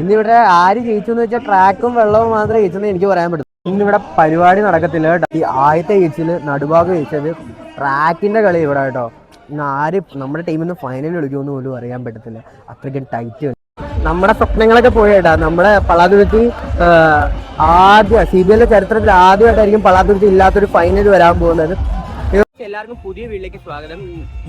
ഇന്നിവിടെ ആര് ജയിച്ചു എന്ന് വെച്ചാൽ ട്രാക്കും വെള്ളവും മാത്രമേ ജയിച്ചെന്ന് എനിക്ക് പറയാൻ പറ്റും. ഇന്നിവിടെ പരിപാടി നടക്കത്തില്ല ഈ ആദ്യത്തെ ജയിച്ചിൽ നടുഭാഗം ജയിച്ചത് ട്രാക്കിന്റെ കളി ഇവിടെ കേട്ടോ. ഇന്ന് ആര് നമ്മുടെ ടീമിൽ നിന്ന് ഫൈനൽ കളിക്കുമെന്ന് പോലും അറിയാൻ പറ്റത്തില്ല. അത്രയ്ക്കും ടൈറ്റ് നമ്മുടെ സ്വപ്നങ്ങളൊക്കെ പോയേട്ടാ നമ്മുടെ പള്ളാതുരുത്തി ആദ്യ സി ബി എല്ലിന്റെ ചരിത്രത്തിൽ ആദ്യമായിട്ടായിരിക്കും പള്ളാതുരുത്തി ഇല്ലാത്തൊരു ഫൈനൽ വരാൻ പോകുന്നത്. എല്ലാവർക്കും പുതിയ വീട്ടിലേക്ക് സ്വാഗതം.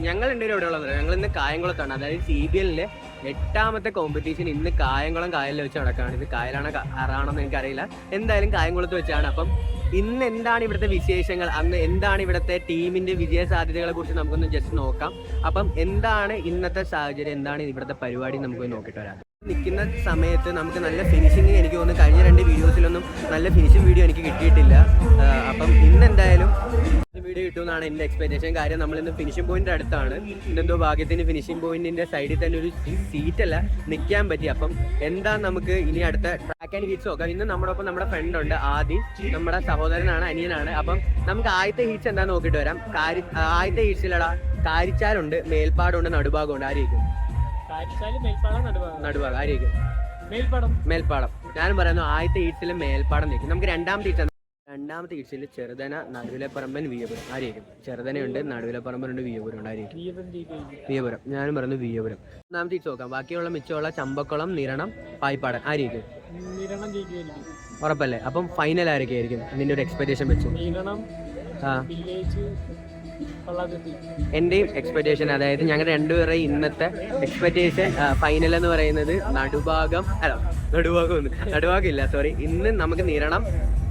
ഞങ്ങൾ എന്റെ ഇവിടെ ഉള്ളത് ഞങ്ങൾ ഇന്ന് കായംകുളത്താണ്. അതായത് സി ബി എല്ലിന്റെ എട്ടാമത്തെ കോമ്പറ്റീഷൻ ഇന്ന് കായംകുളം കായലിൽ വെച്ച് നടക്കുകയാണ്. ഇത് കായലാണോ അറാണെന്ന് എനിക്കറിയില്ല. എന്തായാലും കായംകുളത്ത് വെച്ചാണ്. അപ്പം ഇന്ന് എന്താണ് ഇവിടുത്തെ വിശേഷങ്ങൾ? അന്ന് എന്താണ് ഇവിടുത്തെ ടീമിന്റെ വിജയ സാധ്യതകളെ കുറിച്ച് നമുക്കൊന്ന് ജസ്റ്റ് നോക്കാം. അപ്പം എന്താണ് ഇന്നത്തെ സാഹചര്യം? എന്താണ് ഇവിടുത്തെ പരിപാടി? നമുക്ക് നോക്കിയിട്ട് വരാം. നിൽക്കുന്ന സമയത്ത് നമുക്ക് നല്ല ഫിനിഷിങ് എനിക്ക് തോന്നുന്നു. കഴിഞ്ഞ രണ്ട് വീഡിയോസിലൊന്നും നല്ല ഫിനിഷിംഗ് വീഡിയോ എനിക്ക് കിട്ടിയിട്ടില്ല. അപ്പം ഇന്ന് എന്തായാലും വീഡിയോ കിട്ടുമെന്നാണ് എന്റെ എക്സ്പെക്ടേഷൻ കാര്യം നമ്മൾ ഇന്ന് ഫിനിഷിംഗ് പോയിന്റ് അടുത്താണ്. ഇന്നെന്തോ ഭാഗ്യത്തിന് ഫിനിഷിംഗ് പോയിന്റിന്റെ സൈഡിൽ തന്നെ ഒരു സീറ്റ് അല്ല നിൽക്കാൻ പറ്റി. അപ്പം എന്താ നമുക്ക് ഇനി അടുത്ത ട്രാക്ക് ആൻഡ് ഹീറ്റ്സ് നോക്കാം. ഇന്ന് നമ്മുടെ ഒപ്പം നമ്മുടെ ഫ്രണ്ട് ഉണ്ട് ആദി. നമ്മുടെ സഹോദരനാണ് അനിയനാണ്. അപ്പം നമുക്ക് ആദ്യത്തെ ഹീറ്റ്സ് എന്താ നോക്കിയിട്ട് വരാം. കാരി ആദ്യത്തെ ഹീറ്റ്സിലടാ കാരിച്ചാലുണ്ട് മേൽപ്പാടുണ്ട് നടുഭാഗമുണ്ട്. ഉണ്ട് ആരെയും നടുഭാഗം. ആരെയും മേൽപ്പാടം. മേൽപ്പാടം. ഞാനും പറയുന്നു ആദ്യത്തെ ഹീറ്റ്സിൽ മേൽപ്പാടം നിൽക്കും. നമുക്ക് രണ്ടാമത്തെ ഈഡ്സ് രണ്ടാമത്തെ ഈഡ്സിൽ ചെറുതന നടുവിലപ്പറമ്പൻ വിയപുരം ആയിരിക്കും ചെറുതനയുണ്ട് നടുവിലപ്പറമ്പനുണ്ട് വിയപുരം ഉണ്ട് ദീപം വിയപുരം ഞാനും പറഞ്ഞു വിയപുരം ഒന്നാമത്തെ ഈഡ്സ് നോക്കാം. ബാക്കിയുള്ള മിച്ചമുള്ള ചമ്പക്കുളം നിരണം നിരണം ജയിക്കുമായിരിക്കും. ഉറപ്പല്ലേ? അപ്പം ഫൈനൽ ആരൊക്കെ ആയിരിക്കും നിന്റെ ഒരു എക്സ്പെക്ടേഷൻ വെച്ചു. ആ. എന്റെയും എക്സ്പെക്ടേഷൻ അതായത് ഞങ്ങളുടെ രണ്ടുപേരുടെയും ഇന്നത്തെ എക്സ്പെക്ടേഷൻ ഫൈനൽ എന്ന് പറയുന്നത് നടുഭാഗം അല്ല നടുഭാഗം ഒന്ന് നടുഭാഗം ഇല്ല സോറി ഇന്ന് നമുക്ക് നിരണം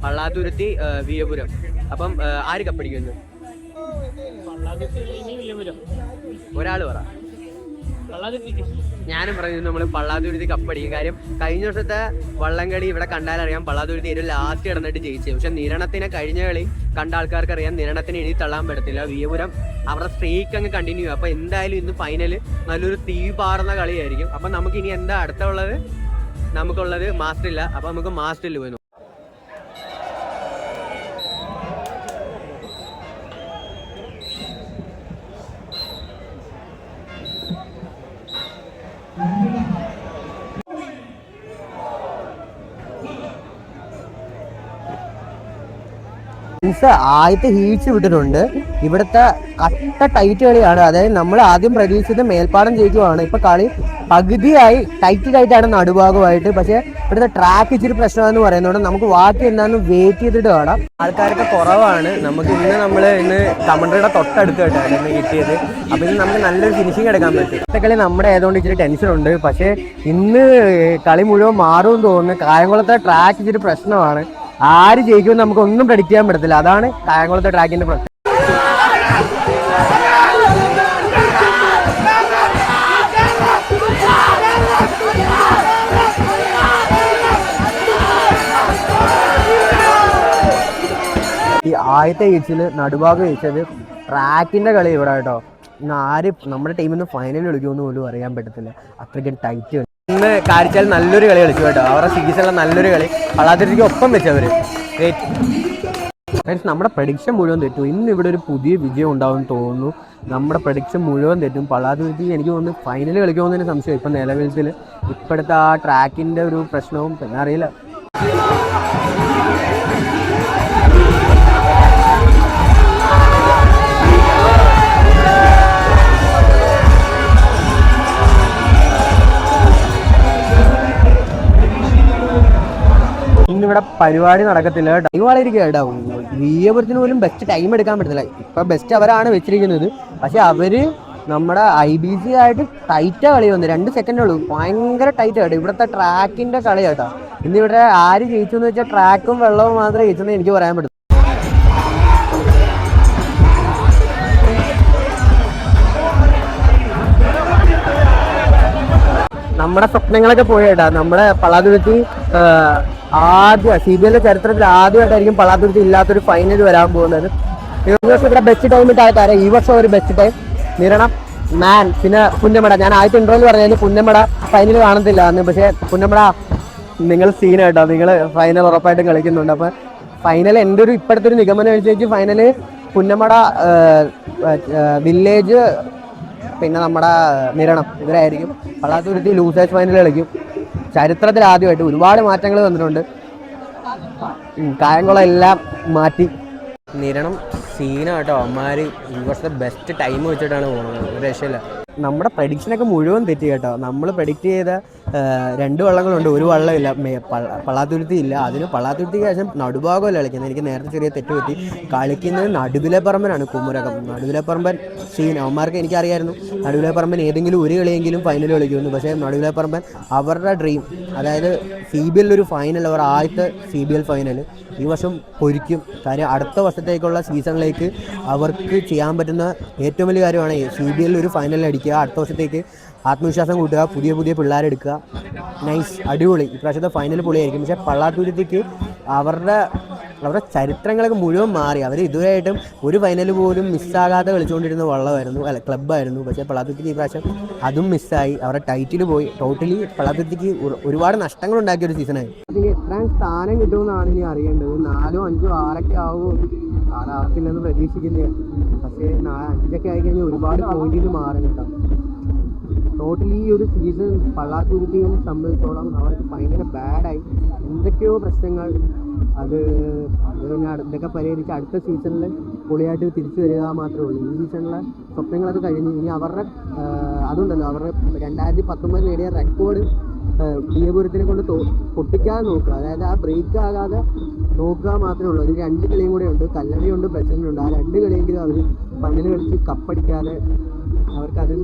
പള്ളാത്തുരുത്തി വീരപുരം അപ്പം ആര് കപ്പടിക്കുന്നു ഒരാൾ പറ. ഞാനും പറഞ്ഞു നമ്മൾ പള്ളാതുരുത്തി കപ്പടിക്കും കാര്യം കഴിഞ്ഞ വർഷത്തെ വള്ളംകളി ഇവിടെ കണ്ടാലറിയാം പള്ളാതുരുത്തി ഏറ്റവും ലാസ്റ്റ് കിടന്നിട്ട് ജയിച്ചു. പക്ഷെ നിരണത്തിനെ കഴിഞ്ഞ കളി കണ്ട ആൾക്കാർക്ക് അറിയാം നിരണത്തിന് എഴുതി തള്ളാൻ പറ്റത്തില്ല. വിയപുരം അവരുടെ സ്ട്രീക്ക് അങ്ങ് കണ്ടിന്യൂ അപ്പൊ എന്തായാലും ഇന്ന് ഫൈനൽ നല്ലൊരു തീ പാറുന്ന കളിയായിരിക്കും. അപ്പൊ നമുക്ക് ഇനി എന്താ അടുത്തുള്ളത്? നമുക്കുള്ളത് മാസ്റ്റർ ഇല്ല. അപ്പൊ നമുക്ക് മാസ്റ്ററിൽ പോയി മീൻസ് ആദ്യത്തെ ഹീറ്റ്സ് വിട്ടിട്ടുണ്ട്. ഇവിടുത്തെ കട്ട ടൈറ്റ് കളിയാണ്. അതായത് നമ്മൾ ആദ്യം പ്രതീക്ഷിച്ചത് മേൽപ്പാടം ജയിക്കുവാണ് ഇപ്പൊ കളി പകുതിയായി ടൈറ്റ് ടൈറ്റാണ് നടുഭാഗമായിട്ട്. പക്ഷെ ഇവിടുത്തെ ട്രാക്ക് ഇച്ചിരി പ്രശ്നമാണെന്ന് പറയുന്നത് നമുക്ക് ബാക്കി എന്താണെന്ന് വെയിറ്റ് ചെയ്തിട്ട് കാണാം. ആൾക്കാരൊക്കെ കുറവാണ്. നമുക്ക് ഇന്ന് നമ്മൾ ഇന്ന് തമിഴയുടെ തൊട്ടടുത്തായിട്ടാണ് കിട്ടിയത് അപ്പൊ ഇന്ന് നമുക്ക് നല്ലൊരു ഫിനിഷിംഗ് എടുക്കാൻ പറ്റും. ഇന്നത്തെ കളി നമ്മുടെ ആയതുകൊണ്ട് ഇച്ചിരി ടെൻഷൻ ഉണ്ട്. പക്ഷേ ഇന്ന് കളി മുഴുവൻ മാറുമെന്ന് തോന്നുന്നു. കായംകുളത്തെ ട്രാക്ക് ഇച്ചിരി പ്രശ്നമാണ്. ആര് ജയിക്കുമെന്ന് നമുക്ക് ഒന്നും പ്രഡിക്റ്റ് ചെയ്യാൻ പറ്റത്തില്ല. അതാണ് കായംകുളത്തെ ട്രാക്കിന്റെ പ്രശ്നം. ഈ ആദ്യത്തെ ഏച്ചിൽ നടുഭാഗം ജയിച്ചത് ട്രാക്കിന്റെ കളി ഇവിടെ കേട്ടോ. ഇന്ന് ആര് നമ്മുടെ ടീമിൽ നിന്ന് ഫൈനൽ കളിക്കുമെന്ന് പോലും അറിയാൻ പറ്റത്തില്ല. അത്രയ്ക്കും ടൈറ്റ് ഇന്ന് കാഴ്ചയിൽ നല്ലൊരു കളി കളിച്ചു കേട്ടോ. അവരുടെ സീസണിലെ നല്ലൊരു കളി. പള്ളാതിരിക്ക് ഒപ്പം വെച്ചവര് ഫ്രണ്ട്സ് നമ്മുടെ പ്രഡിക്ഷൻ മുഴുവൻ തെറ്റും. ഇന്ന് ഇവിടെ ഒരു പുതിയ വിജയം ഉണ്ടാവും തോന്നുന്നു. നമ്മുടെ പ്രഡിക്ഷൻ മുഴുവൻ തെറ്റും. പള്ളാതിരുത്തി എനിക്ക് തോന്നുന്നു ഫൈനൽ കളിക്കുമെന്നതിന് സംശയം ഇപ്പം നിലവിലത്തിൽ ഇപ്പോഴത്തെ ആ ട്രാക്കിന്റെ ഒരു പ്രശ്നവും പിന്നെ അറിയില്ല. ഇന്നിവിടെ പരിപാടി നടക്കത്തില്ല. ടൈം വളരെ ഇരിക്കുക വിയപുരത്തിന് പോലും ബെസ്റ്റ് ടൈം എടുക്കാൻ പറ്റത്തില്ല. ഇപ്പൊ ബെസ്റ്റ് അവരാണ് വെച്ചിരിക്കുന്നത്. പക്ഷെ അവർ നമ്മുടെ ഐ ബി സി ആയിട്ട് ടൈറ്റാ കളി വന്നു. രണ്ട് സെക്കൻഡേ ഉള്ളൂ. ഭയങ്കര ടൈറ്റ് ആയിട്ട്. ഇവിടുത്തെ ട്രാക്കിന്റെ കളി കേട്ടോ. ഇന്നിവിടെ ആര് ജയിച്ചു എന്ന് വെച്ചാൽ ട്രാക്കും വെള്ളവും മാത്രമേ ജയിച്ചെന്ന് എനിക്ക് പറയാൻ പറ്റും നമ്മുടെ സ്വപ്നങ്ങളൊക്കെ പോയേട്ടാ. നമ്മുടെ പള്ളാതുരുത്തി ആദ്യ സി ബി എല്ലിന്റെ ചരിത്രത്തിൽ ആദ്യമായിട്ടായിരിക്കും പള്ളാതുരുത്തി ഇല്ലാത്തൊരു ഫൈനൽ വരാൻ പോകുന്നത്. യൂണിവേഴ്സ് ഇവിടെ ബെസ്റ്റ് ടൈം ഇട്ടായിട്ടാരെ ഈ വർഷം ഒരു ബെസ്റ്റ് ടൈം നിരണം. മാൻ പിന്നെ പുന്നമട. ഞാൻ ആദ്യത്തെ ഇൻട്രോയിൽ പറഞ്ഞാൽ പുന്നമട ഫൈനൽ കാണത്തില്ല. എന്ന് പക്ഷേ പുന്നമട നിങ്ങൾ സീനായിട്ടോ നിങ്ങൾ ഫൈനൽ ഉറപ്പായിട്ടും കളിക്കുന്നുണ്ട്. അപ്പം ഫൈനൽ എന്റെ ഒരു ഇപ്പോഴത്തെ ഒരു നിഗമനം അനുസരിച്ച് ഫൈനൽ പുന്നമട വില്ലേജ് പിന്നെ നമ്മുടെ നിരണം. ഇവരായിരിക്കും. പള്ളാത്തുരുത്തി ലൂസേഴ്സ് ഫൈനൽ കളിക്കും. ചരിത്രത്തിൽ ആദ്യമായിട്ട് ഒരുപാട് മാറ്റങ്ങൾ വന്നിട്ടുണ്ട് ഉം, കായംകുളം എല്ലാം മാറ്റി. നിരണം സീനാട്ടോ അമ്മമാർ ഈ വർഷത്തെ ബെസ്റ്റ് ടൈം വെച്ചിട്ടാണ് പോകുന്നത് ഒരു രക്ഷയില്ല. നമ്മുടെ പ്രഡിക്ഷനൊക്കെ മുഴുവൻ തെറ്റി കേട്ടോ. നമ്മൾ പ്രഡിക്റ്റ് ചെയ്ത രണ്ട് വള്ളങ്ങളുണ്ട്. ഒരു വള്ളമില്ല. പള്ളാത്തുരുത്തി ഇല്ല. അതിന് പള്ളാത്തുരുത്തിക്ക് ശേഷം നടുഭാഗമല്ല കളിക്കുന്നത്. എനിക്ക് നേരത്തെ ചെറിയ തെറ്റ് പറ്റി കളിക്കുന്നത് നടുവിലെ പറമ്പനാണ് കുമരകം. നടുവിലെ പറമ്പൻ സീൻ അവന്മാർക്ക് എനിക്കറിയായിരുന്നു. നടുവിലെ പറമ്പൻ ഏതെങ്കിലും ഒരു കളിയെങ്കിലും ഫൈനൽ കളിക്കുമെന്ന്. പക്ഷേ നടുവിലെ പറമ്പൻ അവരുടെ ഡ്രീം അതായത് സി ബി എല്ലിൽ ഒരു ഫൈനൽ അവർ ആദ്യത്തെ സി ബി എൽ ഫൈനൽ ഈ വർഷം പൊരിക്കും. കാര്യം അടുത്ത വർഷത്തേക്കുള്ള സീസണിലേക്ക് അവർക്ക് ചെയ്യാൻ പറ്റുന്ന ഏറ്റവും വലിയ കാര്യമാണ് സി ബി എല്ലിൽ ഒരു ഫൈനൽ അടിക്കുക. അടുത്ത വർഷത്തേക്ക് ആത്മവിശ്വാസം കൂട്ടുക പുതിയ പുതിയ പിള്ളേരെടുക്കുക നൈസ് അടിപൊളി. ഇപ്രാവശ്യത്തെ ഫൈനൽ പൊളിയായിരിക്കും പക്ഷേ പള്ളാത്തൂരത്തേക്ക് അവരുടെ അവരുടെ ചരിത്രങ്ങളൊക്കെ മുഴുവൻ മാറി. അവർ ഇതുവരെയായിട്ടും ഒരു ഫൈനൽ പോലും മിസ്സാകാതെ കളിച്ചുകൊണ്ടിരുന്ന വള്ളമായിരുന്നു. അല്ല ക്ലബ്ബായിരുന്നു പക്ഷേ പള്ളാത്തുരുത്തിക്ക് ഈ പ്രാവശ്യം അതും മിസ്സായി അവരുടെ ടൈറ്റിൽ പോയി. ടോട്ടലി പള്ളാത്തുരുത്തിക്ക് ഒരു- ഒരുപാട് നഷ്ടങ്ങൾ ഉണ്ടാക്കിയ ഒരു സീസണായി അതിന് സ്ഥാനം കിട്ടുമെന്നാണ് ഇനി അറിയേണ്ടത്. നാലോ അഞ്ചോ ആറൊക്കെ ആവുമോ? ആറാകത്തില്ലെന്ന് പ്രതീക്ഷിക്കുന്നില്ല പക്ഷേ അഞ്ചൊക്കെ ആയി കഴിഞ്ഞാൽ ഒരുപാട് പോയിന്റിൽ മാറും ടോട്ടലി ഈ ഒരു സീസൺ പള്ളാത്തുരുത്തിയും സംബന്ധിച്ചോളം അവർക്ക് ഭയങ്കര ബാഡായി എന്തൊക്കെയോ പ്രശ്നങ്ങൾ അത് അത് പിന്നെ ഇതൊക്കെ പരിഹരിച്ച് അടുത്ത സീസണിൽ പൊളിയായിട്ട് തിരിച്ചു വരിക മാത്രമേ ഉള്ളൂ. ഈ സീസണിലെ സ്വപ്നങ്ങളൊക്കെ കഴിഞ്ഞ് ഇനി അവരുടെ അതുണ്ടല്ലോ അവരുടെ രണ്ടായിരത്തി പത്തൊമ്പത് നേടിയ റെക്കോർഡ് പ്രിയപുരത്തിനെ കൊണ്ട് പൊട്ടിക്കാതെ നോക്കുക. അതായത് ആ ബ്രേക്ക് ആകാതെ നോക്കുക മാത്രമേ ഉള്ളൂ. ഒരു രണ്ട് കളിയും കൂടെ ഉണ്ട്. കല്ലടിയുണ്ട് പ്രസിഡന്റുണ്ട് ആ രണ്ട് കളിയെങ്കിലും അവർ ഫൈനൽ കളിച്ച് കപ്പടിക്കാതെ അവർക്ക് അത്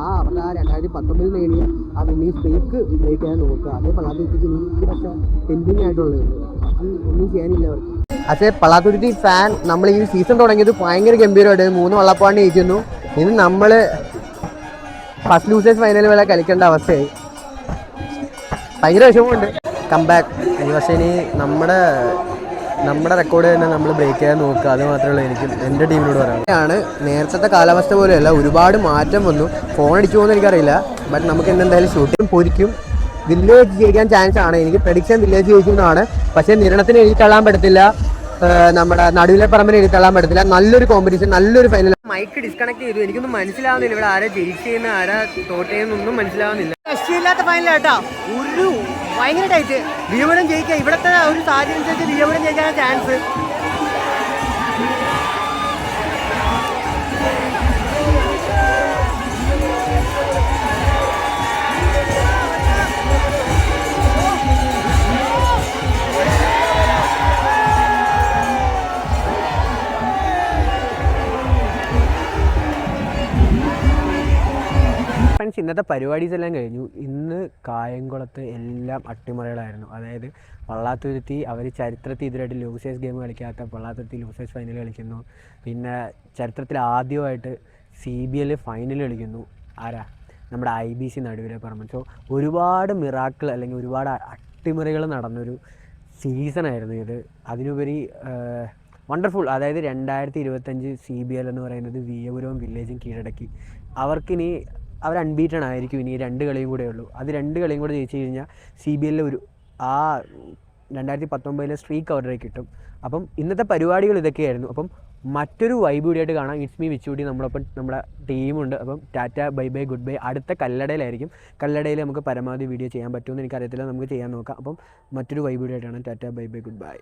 ആ അവരുടെ ആ രണ്ടായിരത്തി പത്തൊമ്പതിൽ നേടിയ ആ വിന്നീസ് ബ്രേക്ക് ചെയ്യാൻ നോക്കുക. അതേ അത് ഈ വർഷം പെൻഡിങ് ആയിട്ടുള്ളത്. ഒന്നും ചെയ്യാനില്ല പക്ഷേ പള്ളാത്തുരുത്തി ഫാൻ നമ്മൾ ഈ സീസൺ തുടങ്ങിയത് ഭയങ്കര ഗംഭീരമായിട്ട്. മൂന്ന് വള്ളപ്പാണ്ട് ജയിക്കുന്നു ഇനി നമ്മൾ ഫസ്റ്റ് ലൂസേഴ്സ് ഫൈനൽ വരെ കളിക്കേണ്ട അവസ്ഥയായി. ഭയങ്കര വിഷമമുണ്ട്. കംബാക്ക് ഈ പക്ഷേ ഇനി നമ്മുടെ നമ്മുടെ റെക്കോർഡ് തന്നെ നമ്മൾ ബ്രേക്ക് ചെയ്യാൻ നോക്കുക. അത് മാത്രമേ എനിക്ക് എന്റെ ടീമിനോട് പറയാം ആണ് നേരത്തെ കാലാവസ്ഥ പോലെയല്ല. ഒരുപാട് മാറ്റം വന്നു. ഫോൺ അടിച്ചു പോകുമെന്ന് എനിക്കറിയില്ല. ബട്ട് നമുക്ക് എന്തെന്തായാലും ഷൂട്ടിംഗ് പൊരിക്കും. വില്ലേജ് ജയിക്കാൻ ചാൻസ് ആണ്. എനിക്ക് പ്രഡിക്ഷൻ വില്ലേജ് ജയിക്കുന്നതാണ് പക്ഷേ നിരണത്തിന് എഴുതി തള്ളാൻ പറ്റത്തില്ല നമ്മുടെ നടുവിലെ പറമ്പിന് എഴുതി തള്ളാൻ പറ്റത്തില്ല. നല്ലൊരു കോമ്പറ്റീഷൻ നല്ലൊരു ഫൈനൽ മൈക്ക് ഡിസ്കണക്ട് ചെയ്തു. എനിക്കൊന്നും മനസ്സിലാവുന്നില്ല. ഇവിടെ ആരാ ജയിക്കുന്ന ആരാ തോറ്റേന്നൊന്നും മനസ്സിലാവുന്നില്ല. രക്ഷയില്ലാത്ത കേട്ടോ. ഒരു ഭയങ്കര ടൈറ്റ് വിയപുരം ജയിക്കുക ഇവിടുത്തെ ഒരു സാഹചര്യം അനുസരിച്ച് ജയിക്കാൻ ചാൻസ് ഇന്നത്തെ പരിപാടീസ് എല്ലാം കഴിഞ്ഞു. ഇന്ന് കായംകുളത്ത് എല്ലാം അട്ടിമറികളായിരുന്നു. അതായത് പള്ളാത്തുരുത്തി അവർ ചരിത്രത്തിൽ ഇതിലായിട്ട് ലൂസേഴ്സ് ഗെയിം കളിക്കാത്ത പള്ളാത്തുരുത്തി ലൂസേഴ്സ് ഫൈനൽ കളിക്കുന്നു. പിന്നെ ചരിത്രത്തിൽ ആദ്യമായിട്ട് സി ബി എൽ ഫൈനൽ കളിക്കുന്നു. ആരാ? നമ്മുടെ I B C Naduvile Parambhan. So ഒരുപാട് മിറാക്കിൾ അല്ലെങ്കിൽ ഒരുപാട് അട്ടിമറികൾ നടന്നൊരു സീസണായിരുന്നു ഇത്. അതിനുപരി വണ്ടർഫുൾ അതായത് രണ്ടായിരത്തി ഇരുപത്തഞ്ച് സി ബി എൽ എന്ന് പറയുന്നത് വിയപുരവും വില്ലേജും കീഴടക്കി. അവർക്കിനി അവർ അൺബീറ്റൺ ആയിരിക്കും ഇനി രണ്ട് കളിയും കൂടെ ഉള്ളൂ. അത് രണ്ട് കളിയും കൂടെ ജയിച്ചു കഴിഞ്ഞാൽ സി ബി എല്ലിൽ ഒരു ആ രണ്ടായിരത്തി പത്തൊമ്പതിലെ സ്ട്രീക്ക് അവരുടെ കിട്ടും. അപ്പം ഇന്നത്തെ പരിപാടികൾ ഇതൊക്കെയായിരുന്നു. അപ്പം മറ്റൊരു വൈബ് കൂടിയായിട്ട് കാണാം. ഇറ്റ്സ് മീ വിച്ചൂടി നമ്മളൊപ്പം നമ്മുടെ ടീമുണ്ട് അപ്പം tata bye bye good bye അടുത്ത കല്ലടയിലായിരിക്കും. കല്ലടയിൽ നമുക്ക് പരമാവധി വീഡിയോ ചെയ്യാൻ പറ്റുമെന്ന് എനിക്കറിയത്തില്ല. നമുക്ക് ചെയ്യാൻ നോക്കാം. അപ്പം മറ്റൊരു vibe കൂടിയായിട്ടാണ് tata bye bye good bye